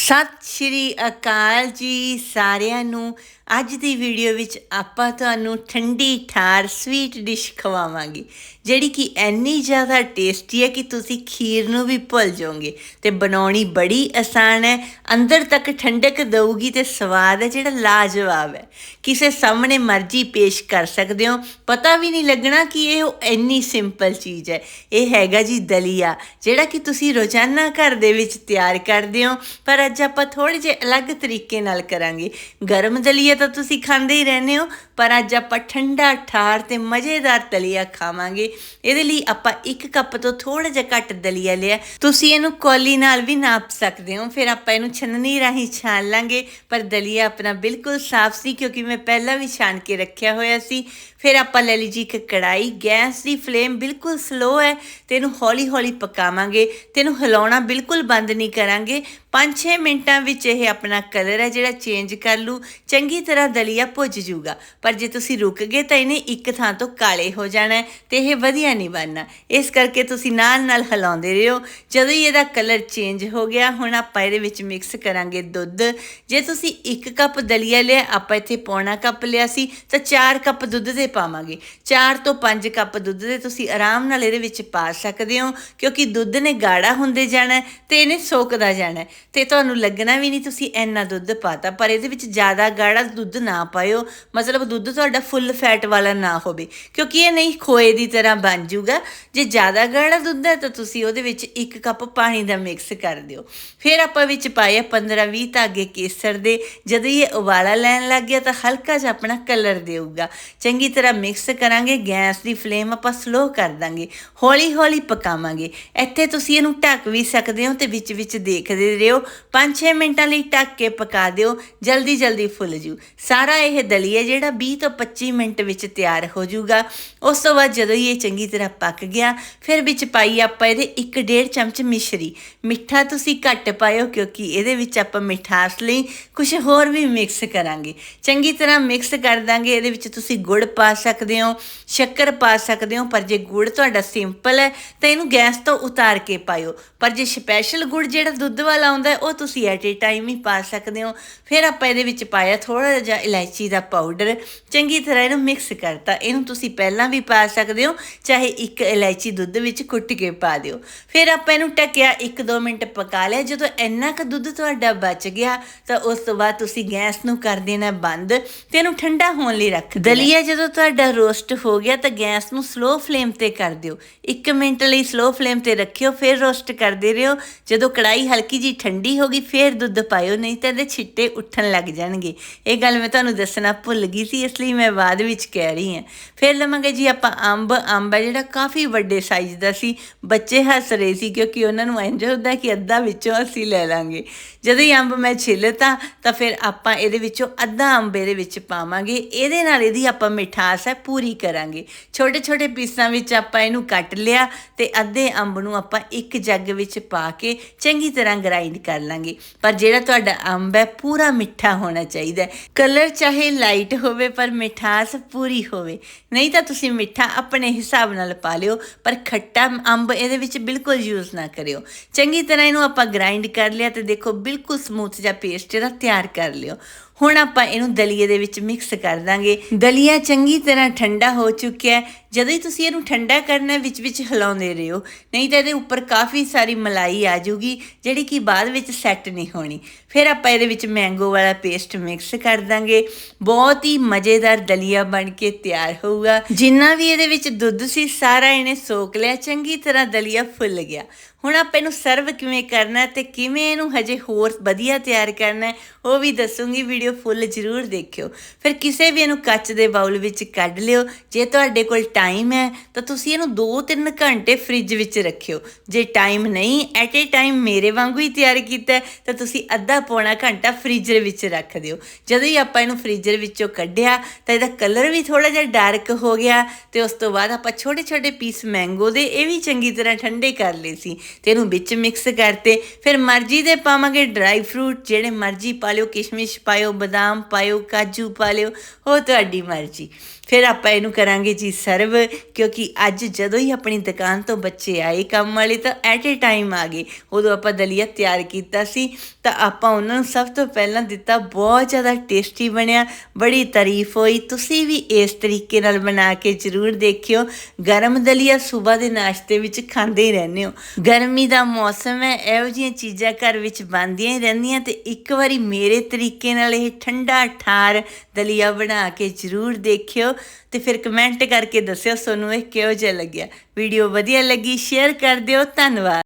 ਸਤਿ ਸ਼੍ਰੀ ਅਕਾਲ ਜੀ ਸਾਰਿਆਂ ਨੂੰ। ਅੱਜ ਦੀ ਵੀਡੀਓ ਵਿੱਚ ਆਪਾਂ ਤੁਹਾਨੂੰ ਠੰਡੀ ਠਾਰ ਸਵੀਟ ਡਿਸ਼ ਖਵਾਵਾਂਗੇ। ਜਿਹੜੀ ਕਿ ਐਨੀ ਜ਼ਿਆਦਾ ਟੇਸਟੀ ਹੈ ਕਿ ਤੁਸੀਂ ਖੀਰ ਨੂੰ ਵੀ ਭੁੱਲ ਜਾਓਗੇ। ਤੇ ਬਣਾਉਣੀ ਬੜੀ ਆਸਾਨ ਹੈ, ਅੰਦਰ ਤੱਕ ਠੰਡਕ ਦਊਗੀ ਤੇ ਸਵਾਦ ਹੈ ਜਿਹੜਾ ਲਾਜਵਾਬ ਹੈ। ਕਿਸੇ ਸਾਹਮਣੇ ਮਰਜ਼ੀ ਪੇਸ਼ ਕਰ ਸਕਦੇ ਹੋ। ਪਤਾ ਵੀ ਨਹੀਂ ਲੱਗਣਾ ਕਿ ਇਹ ਇੰਨੀ ਸਿੰਪਲ ਚੀਜ਼ ਹੈ। ਇਹ ਹੈਗਾ ਜੀ ਦਲੀਆ, ਜਿਹੜਾ ਕਿ ਤੁਸੀਂ ਰੋਜ਼ਾਨਾ ਘਰ ਦੇ ਵਿੱਚ ਤਿਆਰ ਕਰਦੇ ਹੋ, ਪਰ ਅੱਜ ਆਪਾਂ ਥੋੜੇ ਜਿਹੇ ਅਲੱਗ ਤਰੀਕੇ ਨਾਲ ਕਰਾਂਗੇ। ਗਰਮ ਦਲੀਆ ਤਾਂ ਤੁਸੀਂ ਖਾਂਦੇ ਹੀ ਰਹਿੰਦੇ ਹੋ, ਪਰ ਅੱਜ ਆਪਾਂ ਠੰਡਾ, ਠਾਰ ਤੇ ਮਜ਼ੇਦਾਰ ਦਲੀਆ ਖਾਵਾਂਗੇ। ਇਹਦੇ ਲਈ ਆਪਾਂ 1 ਕੱਪ ਤੋਂ ਥੋੜਾ ਜਿਹਾ ਘੱਟ ਦਲੀਆ ਲਿਆ। ਤੁਸੀਂ ਇਹਨੂੰ ਕੋਲੀ ਨਾਲ ਵੀ ਨਾਪ ਸਕਦੇ ਹੋ। ਫਿਰ ਆਪਾਂ ਇਹਨੂੰ ਛੰਨਣੀ ਰਾਹੀਂ ਛਾਣ ਲਾਂਗੇ। ਪਰ ਦਲੀਆ ਆਪਣਾ ਬਿਲਕੁਲ ਸਾਫ਼ ਸੀ, ਕਿਉਂਕਿ ਮੈਂ ਪਹਿਲਾਂ ਵੀ ਛਾਣ ਕੇ ਰੱਖਿਆ ਹੋਇਆ ਸੀ। ਫਿਰ ਆਪਾਂ ਲੈ ਲਈ ਜੀ ਇੱਕ ਕੜਾਈ ਗੈਸ ਦੀ ਫਲੇਮ ਬਿਲਕੁਲ ਸਲੋ ਹੈ ਤੇ ਇਹਨੂੰ ਹੌਲੀ ਹੌਲੀ ਪਕਾਵਾਂਗੇ। ਤੇ ਇਹਨੂੰ ਹਿਲਾਉਣਾ ਬਿਲਕੁਲ ਬੰਦ ਨਹੀਂ ਕਰਾਂਗੇ। 5-6 ਮਿੰਟਾਂ ਵਿੱਚ ਇਹ ਆਪਣਾ ਕਲਰ ਹੈ ਜਿਹੜਾ ਚੇਂਜ ਕਰ ਲੂ ਚੰਗੀ ਤਰ੍ਹਾਂ ਦਲੀਆ ਭੁੱਜ ਜੂਗਾ ਪਰ ਜੇ ਤੁਸੀਂ ਰੁਕ ਗਏ ਤਾਂ ਇਹਨੇ ਇੱਕ ਥਾਂ ਤੋਂ ਕਾਲੇ ਹੋ ਜਾਣਾ ਹੈ ਤੇ ਇਹ ਵਧੀਆ ਨਹੀਂ ਬਣਨਾ। ਇਸ ਕਰਕੇ ਤੁਸੀਂ ਨਾਲ ਨਾਲ ਹਿਲਾਉਂਦੇ ਰਹੋ। ਜਦੋਂ ਹੀ ਇਹਦਾ ਕਲਰ ਚੇਂਜ ਹੋ ਗਿਆ, ਹੁਣ ਆਪਾਂ ਇਹਦੇ ਵਿੱਚ ਮਿਕਸ ਕਰਾਂਗੇ ਦੁੱਧ। ਜੇ ਤੁਸੀਂ 1 ਕੱਪ ਦਲੀਆ ਲਿਆ, ਆਪਾਂ ਇੱਥੇ ਪੌਣਾ ਕੱਪ ਲਿਆ ਸੀ, ਤਾਂ 4 ਕੱਪ ਦੁੱਧ ਦੇ ਪਾਵਾਂਗੇ। 4 ਤੋਂ 5 ਕੱਪ ਦੁੱਧ ਦੇ ਤੁਸੀਂ ਆਰਾਮ ਨਾਲ ਇਹਦੇ ਵਿੱਚ ਪਾ ਸਕਦੇ ਹੋ, ਕਿਉਂਕਿ ਦੁੱਧ ਨੇ ਗਾੜਾ ਹੁੰਦੇ ਜਾਣਾ ਹੈ ਤੇ ਇਹਨੇ ਸੋਕਦਾ ਜਾਣਾ ਤੇ ਤੁਹਾਨੂੰ ਲੱਗਣਾ ਵੀ ਨਹੀਂ ਤੁਸੀਂ ਇੰਨਾ ਦੁੱਧ ਪਾਤਾ, ਪਰ ਇਹਦੇ ਵਿੱਚ ਜ਼ਿਆਦਾ ਗਾੜਾ ਦੁੱਧ ਨਾ ਪਾਇਓ। ਮਤਲਬ ਦੁੱਧ ਤੁਹਾਡਾ ਫੁੱਲ ਫੈਟ ਵਾਲਾ ਨਾ ਹੋਵੇ, ਕਿਉਂਕਿ ਇਹ ਨਹੀਂ ਖੋਏ ਦੀ ਤਰ੍ਹਾਂ ਬਣ ਜਾਊਗਾ। ਜੇ ਜ਼ਿਆਦਾ ਗਾੜਾ ਦੁੱਧ ਹੈ ਤਾਂ ਤੁਸੀਂ ਉਹਦੇ ਵਿੱਚ 1 ਕੱਪ ਪਾਣੀ ਦਾ ਮਿਕਸ ਕਰ ਦਿਓ। ਫਿਰ ਆਪਾਂ ਵਿੱਚ ਪਾਏ 15-20 ਧਾਗੇ ਕੇਸਰ ਦੇ। ਜਦੋਂ ਇਹ ਉਬਾਲਾ ਲੈਣ ਲੱਗ ਗਿਆ ਤਾਂ ਹਲਕਾ ਜਿਹਾ ਆਪਣਾ ਕਲਰ ਦੇਊਗਾ। ਚੰਗੀ ਤਰ੍ਹਾਂ ਮਿਕਸ ਕਰਾਂਗੇ, ਗੈਸ ਦੀ ਫਲੇਮ ਆਪਾਂ ਸਲੋ ਕਰ ਦਾਂਗੇ। ਹੌਲੀ ਹੌਲੀ ਪਕਾਵਾਂਗੇ। ਇੱਥੇ ਤੁਸੀਂ ਇਹਨੂੰ ਢੱਕ ਵੀ ਸਕਦੇ ਹੋ ਤੇ ਵਿੱਚ ਵਿੱਚ ਦੇਖਦੇ ਰਹੋ 5-6 ਮਿੰਟਾਂ ਲਈ ਢੱਕ ਕੇ ਪਕਾ ਦਿਓ, ਜਲਦੀ ਜਲਦੀ ਫੁੱਲ ਜੂ। ਸਾਰਾ ਇਹ ਦਲੀਆ ਜਿਹੜਾ 20 ਤੋਂ 25 ਮਿੰਟ ਵਿੱਚ ਤਿਆਰ ਹੋ ਜਾਊਗਾ ਉਸ ਤੋਂ ਬਾਅਦ ਜਦੋਂ ਇਹ ਚੰਗੀ ਤਰ੍ਹਾਂ ਪੱਕ ਗਿਆ, ਫਿਰ ਵਿੱਚ ਪਾਈ ਆਪਾਂ ਇਹਦੇ 1.5 ਚਮਚ ਮਿਸ਼ਰੀ। ਮਿੱਠਾ ਤੁਸੀਂ ਘੱਟ ਪਾਇਓ ਕਿਉਂਕਿ ਇਹਦੇ ਵਿੱਚ ਆਪਾਂ ਮਿਠਾਸ ਲਈ ਕੁਝ ਹੋਰ ਵੀ ਮਿਕਸ ਕਰਾਂਗੇ। ਚੰਗੀ ਤਰ੍ਹਾਂ ਮਿਕਸ ਕਰ ਦਾਂਗੇ, ਇਹਦੇ ਵਿੱਚ ਤੁਸੀਂ ਗੁੜ ਪਾ ਸਕਦੇ ਹੋ, ਸ਼ੱਕਰ ਪਾ ਸਕਦੇ ਹੋ, ਪਰ ਜੇ ਗੁੜ ਤੁਹਾਡਾ ਸਿੰਪਲ ਹੈ, ਤਾਂ ਇਹਨੂੰ ਗੈਸ ਤੋਂ ਉਤਾਰ ਕੇ ਪਾਇਓ। ਪਰ ਜੇ ਸਪੈਸ਼ਲ ਗੁੜ ਜਿਹੜਾ ਦੁੱਧ ਵਾਲਾ ਆਉਂਦਾ ਉਹ ਤੁਸੀਂ ਐਟ ਏ ਟਾਈਮ ਹੀ ਪਾ ਸਕਦੇ ਹੋ। ਫਿਰ ਆਪਾਂ ਇਹਦੇ ਵਿੱਚ ਪਾਇਆ ਥੋੜਾ ਜਿਹਾ ਇਲਾਇਚੀ ਦਾ ਪਾਊਡਰ ਚੰਗੀ ਤਰ੍ਹਾਂ ਇਹਨੂੰ ਮਿਕਸ ਕਰਤਾ। ਇਹਨੂੰ ਤੁਸੀਂ ਪਹਿਲਾਂ ਵੀ ਪਾ ਸਕਦੇ ਹੋ, ਚਾਹੇ ਇੱਕ ਇਲਾਇਚੀ ਦੁੱਧ ਵਿੱਚ ਕੁੱਟ ਕੇ ਪਾ ਦਿਓ। ਫਿਰ ਆਪਾਂ ਇਹਨੂੰ ਟਕਿਆ 1-2 ਮਿੰਟ ਪਕਾ ਲਿਆ। ਜਦੋਂ ਇੰਨਾ ਕੁ ਦੁੱਧ ਤੁਹਾਡਾ ਬਚ ਗਿਆ, ਤਾਂ ਉਸ ਤੋਂ ਬਾਅਦ ਤੁਸੀਂ ਗੈਸ ਨੂੰ ਕਰ ਦੇਣਾ ਬੰਦ ਤੇ ਇਹਨੂੰ ਠੰਡਾ ਹੋਣ ਲਈ ਰੱਖ ਦਲੀਆ ਜਦੋਂ ਤੁਹਾਡਾ ਰੋਸਟ ਹੋ ਗਿਆ, ਤਾਂ ਗੈਸ ਨੂੰ ਸਲੋ ਫਲੇਮ ਤੇ ਕਰ ਦਿਓ। 1 ਮਿੰਟ ਲਈ ਸਲੋ ਫਲੇਮ ਤੇ ਰੱਖਿਓ, ਫਿਰ ਰੋਸਟ ਕਰਦੇ ਰਹੋ। ਜਦੋਂ ਕੜਾਈ ਹਲਕੀ ਜੀ ਠੰਡੀ ਹੋ ਗਈ, ਫਿਰ ਦੁੱਧ ਪਾਇਓ, ਨਹੀਂ ਤਾਂ ਇਹਦੇ ਛਿੱਟੇ ਉੱਠਣ ਲੱਗ ਜਾਣਗੇ। ਇਹ ਗੱਲ ਮੈਂ ਤੁਹਾਨੂੰ ਦੱਸਣਾ ਭੁੱਲ ਗਈ ਸੀ, ਇਸ ਲਈ ਮੈਂ ਬਾਅਦ ਵਿੱਚ ਕਹਿ ਰਹੀ ਹਾਂ। ਫਿਰ ਲਵਾਂਗੇ ਜੀ ਆਪਾਂ ਅੰਬ। ਅੰਬ ਹੈ ਜਿਹੜਾ ਕਾਫੀ ਵੱਡੇ ਸਾਈਜ਼ ਦਾ ਸੀ, ਬੱਚੇ ਹੱਸ ਰਹੇ ਸੀ ਕਿਉਂਕਿ ਉਹਨਾਂ ਨੂੰ ਇੰਜ ਹੁੰਦਾ ਕਿ ਅੱਧਾ ਵਿੱਚੋਂ ਅਸੀਂ ਲੈ ਲਾਂਗੇ। ਜਦੋਂ ਹੀ ਅੰਬ ਮੈਂ ਛਿੱਲਤਾ, ਤਾਂ ਫਿਰ ਆਪਾਂ ਇਹਦੇ ਵਿੱਚੋਂ ਅੱਧਾ ਅੰਬ ਇਹਦੇ ਵਿੱਚ ਪਾਵਾਂਗੇ। ਇਹਦੇ ਨਾਲ ਇਹਦੀ ਆਪਾਂ ਮਿਠਾਸ ਹੈ, ਪੂਰੀ ਕਰਾਂਗੇ। ਛੋਟੇ ਛੋਟੇ ਪੀਸਾਂ ਵਿੱਚ ਆਪਾਂ ਇਹਨੂੰ ਕੱਟ ਲਿਆ ਤੇ ਅੱਧੇ ਅੰਬ ਨੂੰ ਆਪਾਂ ਇੱਕ ਜੱਗ ਵਿੱਚ ਪਾ ਕੇ ਚੰਗੀ ਤਰ੍ਹਾਂ ਗ੍ਰਾਈਂਡ ਕਰ ਲਾਂਗੇ। ਪਰ ਜਿਹੜਾ ਤੁਹਾਡਾ ਅੰਬ ਹੈ, ਪੂਰਾ ਮਿੱਠਾ ਹੋਣਾ ਚਾਹੀਦਾ ਹੈ। ਕਲਰ ਚਾਹੇ ਲਾਈਟ ਹੋਵੇ, ਪਰ ਮਿਠਾਸ ਪੂਰੀ ਹੋਵੇ। ਨਹੀਂ ਤਾਂ ਤੁਸੀਂ ਮਿੱਠਾ ਆਪਣੇ ਹਿਸਾਬ ਨਾਲ ਪਾ ਲਿਓ, ਪਰ ਖੱਟਾ ਅੰਬ ਇਹਦੇ ਵਿੱਚ ਬਿਲਕੁਲ ਯੂਜ਼ ਨਾ ਕਰਿਓ। ਚੰਗੀ ਤਰ੍ਹਾਂ ਇਹਨੂੰ ਆਪਾਂ ਗ੍ਰਾਈਂਡ ਕਰ ਲਿਆ ਤੇ ਦੇਖੋ ਬਿਲਕੁਲ ਸਮੂਥ ਜਿਹਾ ਪੇਸਟ ਇਹਦਾ ਤਿਆਰ ਕਰ ਲਿਓ। ਹੁਣ ਆਪਾਂ ਇਹਨੂੰ ਦਲੀਏ ਦੇ ਵਿੱਚ ਮਿਕਸ ਕਰ ਦਾਂਗੇ। ਦਲੀਆ ਚੰਗੀ ਤਰ੍ਹਾਂ ਠੰਡਾ ਹੋ ਚੁੱਕਿਆ ਹੈ। ਜਦੋਂ ਹੀ ਤੁਸੀਂ ਇਹਨੂੰ ਠੰਡਾ ਕਰਨਾ ਹੈ, ਵਿੱਚ ਵਿੱਚ ਹਿਲਾਉਂਦੇ ਰਹੋ। ਨਹੀਂ ਤਾਂ ਇਹਦੇ ਉੱਪਰ ਕਾਫੀ ਸਾਰੀ ਮਲਾਈ ਆ ਜਾਊਗੀ ਜਿਹੜੀ ਕਿ ਬਾਅਦ ਵਿੱਚ ਸੈੱਟ ਨਹੀਂ ਹੋਣੀ। ਫਿਰ ਆਪਾਂ ਇਹਦੇ ਵਿੱਚ ਮੈਂਗੋ ਵਾਲਾ ਪੇਸਟ ਮਿਕਸ ਕਰ ਦਾਂਗੇ। ਬਹੁਤ ਹੀ ਮਜ਼ੇਦਾਰ ਦਲੀਆ ਬਣ ਕੇ ਤਿਆਰ ਹੋਊਗਾ। ਜਿੰਨਾ ਵੀ ਇਹਦੇ ਵਿੱਚ ਦੁੱਧ ਸੀ ਸਾਰਾ ਇਹਨੇ ਸੋਕ ਲਿਆ। ਚੰਗੀ ਤਰ੍ਹਾਂ ਦਲੀਆ ਫੁੱਲ ਗਿਆ। ਹੁਣ ਆਪਾਂ ਇਹਨੂੰ ਸਰਵ ਕਿਵੇਂ ਕਰਨਾ ਹੈ ਤੇ ਕਿਵੇਂ ਇਹਨੂੰ ਹਜੇ ਹੋਰ ਵਧੀਆ ਤਿਆਰ ਕਰਨਾ ਉਹ ਵੀ ਦੱਸੂਗੀ ਵੀਡੀਓ ਫੁੱਲ ਜ਼ਰੂਰ ਦੇਖਿਓ। ਫਿਰ ਕਿਸੇ ਵੀ ਇਹਨੂੰ ਕੱਚ ਦੇ ਬਾਉਲ ਵਿੱਚ ਕੱਢ ਲਿਓ, ਜੇ ਤੁਹਾਡੇ ਕੋਲ ਟਾਈਮ ਹੈ, ਤਾਂ ਤੁਸੀਂ ਇਹਨੂੰ 2-3 ਘੰਟੇ ਫ੍ਰਿਜ ਵਿੱਚ ਰੱਖਿਓ। ਜੇ ਟਾਈਮ ਨਹੀਂ ਐਟ ਏ ਟਾਈਮ ਮੇਰੇ ਵਾਂਗੂ ਹੀ ਤਿਆਰ ਕੀਤਾ ਤਾਂ ਤੁਸੀਂ ਅੱਧਾ ਪੌਣਾ ਘੰਟਾ ਫ੍ਰੀਜ਼ਰ ਵਿੱਚ ਰੱਖ ਦਿਓ। ਜਦੋਂ ਹੀ ਆਪਾਂ ਇਹਨੂੰ ਫ੍ਰੀਜ਼ਰ ਵਿੱਚੋਂ ਕੱਢਿਆ, ਤਾਂ ਇਹਦਾ ਕਲਰ ਵੀ ਥੋੜਾ ਜਿਹਾ ਡਾਰਕ ਹੋ ਗਿਆ, ਤੇ ਉਸ ਤੋਂ ਬਾਅਦ ਆਪਾਂ ਛੋਟੇ ਛੋਟੇ ਪੀਸ ਮੈਂਗੋ ਦੇ ਇਹ ਵੀ ਚੰਗੀ ਤਰ੍ਹਾਂ ਠੰਡੇ ਕਰ ਲਏ ਸੀ। ਤੇ ਇਹਨੂੰ ਵਿੱਚ ਮਿਕਸ ਕਰਤੇ, ਫਿਰ ਮਰਜ਼ੀ ਦੇ ਪਾਵਾਂਗੇ ਡਰਾਈ ਫਰੂਟ ਜਿਹੜੇ ਮਰਜ਼ੀ ਪਾ ਲਿਓ, ਕਿਸ਼ਮਿਸ਼ ਪਾਇਓ, ਬਦਾਮ ਪਾਇਓ, ਕਾਜੂ ਪਾ ਲਿਓ ਉਹ ਤੁਹਾਡੀ ਮਰਜ਼ੀ। ਫਿਰ ਆਪਾਂ ਇਹਨੂੰ ਕਰਾਂਗੇ ਜੀ ਸਰਵ ਕਿਉਂਕਿ ਅੱਜ ਜਦੋਂ ਹੀ ਆਪਣੀ ਦੁਕਾਨ ਤੋਂ ਬੱਚੇ ਆਏ ਕੰਮ ਵਾਲੇ, ਤਾਂ ਐਟ ਏ ਟਾਈਮ ਆ ਗਏ। ਉਦੋਂ ਆਪਾਂ ਦਲੀਆ ਤਿਆਰ ਕੀਤਾ ਸੀ, ਤਾਂ ਆਪਾਂ ਉਹਨਾਂ ਨੂੰ ਸਭ ਤੋਂ ਪਹਿਲਾਂ ਦਿੱਤਾ, ਬਹੁਤ ਜ਼ਿਆਦਾ ਟੇਸਟੀ ਬਣਿਆ, ਬੜੀ ਤਾਰੀਫ ਹੋਈ। ਤੁਸੀਂ ਵੀ ਇਸ ਤਰੀਕੇ ਨਾਲ ਬਣਾ ਕੇ ਜ਼ਰੂਰ ਦੇਖਿਓ। ਗਰਮ ਦਲੀਆ ਸਵੇਰ ਦੇ ਨਾਸ਼ਤੇ ਵਿੱਚ ਖਾਂਦੇ ਹੀ ਰਹਿੰਦੇ ਹੋ। ਗਰਮੀ ਦਾ ਮੌਸਮ ਹੈ, ਇਹੋ ਜਿਹੀਆਂ ਚੀਜ਼ਾਂ ਘਰ ਵਿੱਚ ਬਣਦੀਆਂ ਹੀ ਰਹਿੰਦੀਆਂ ਤੇ ਇੱਕ ਵਾਰੀ ਮੇਰੇ ਤਰੀਕੇ ਨਾਲ ਇਹ ਠੰਡਾ ਠਾਰ ਦਲੀਆ ਬਣਾ ਕੇ ਜ਼ਰੂਰ ਦੇਖਿਓ ਤੇ ਫਿਰ ਕਮੈਂਟ ਕਰਕੇ ਦੱਸਿਓ ਤੁਹਾਨੂੰ ਇਹ ਕਿਹੋ ਜਿਹਾ ਲੱਗਿਆ। ਵੀਡੀਓ ਵਧੀਆ ਲੱਗੀ ਸ਼ੇਅਰ ਕਰ ਦਿਓ, ਧੰਨਵਾਦ।